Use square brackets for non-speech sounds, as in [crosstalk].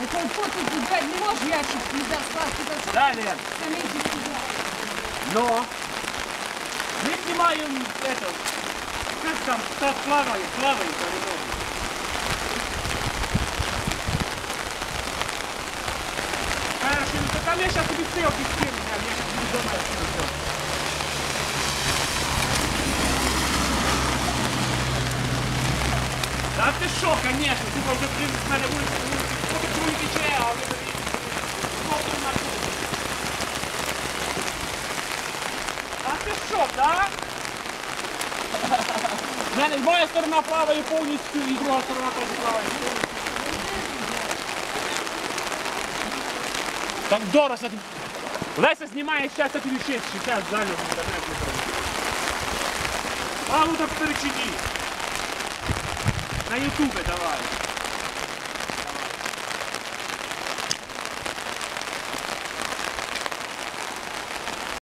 Який потім брати не може ящик сюди скласти, то що Да, Лен? самі сюди. Но мы снимаем это, как там, кто плавает, плавает, а не может. Хорошо, ну там я сейчас тебе селфи скину, я сейчас буду дома это всё. Да ты шо, конечно, ты уже при мене вулиці, А ти що, так? [laughs] В мене моя сторона плаває повністю і друга сторона теж плаває повністю. Так дорого. Леся знімає зараз тобі ще зараз далі в інтернет виходить. А ну так перечині. На ютубе давай.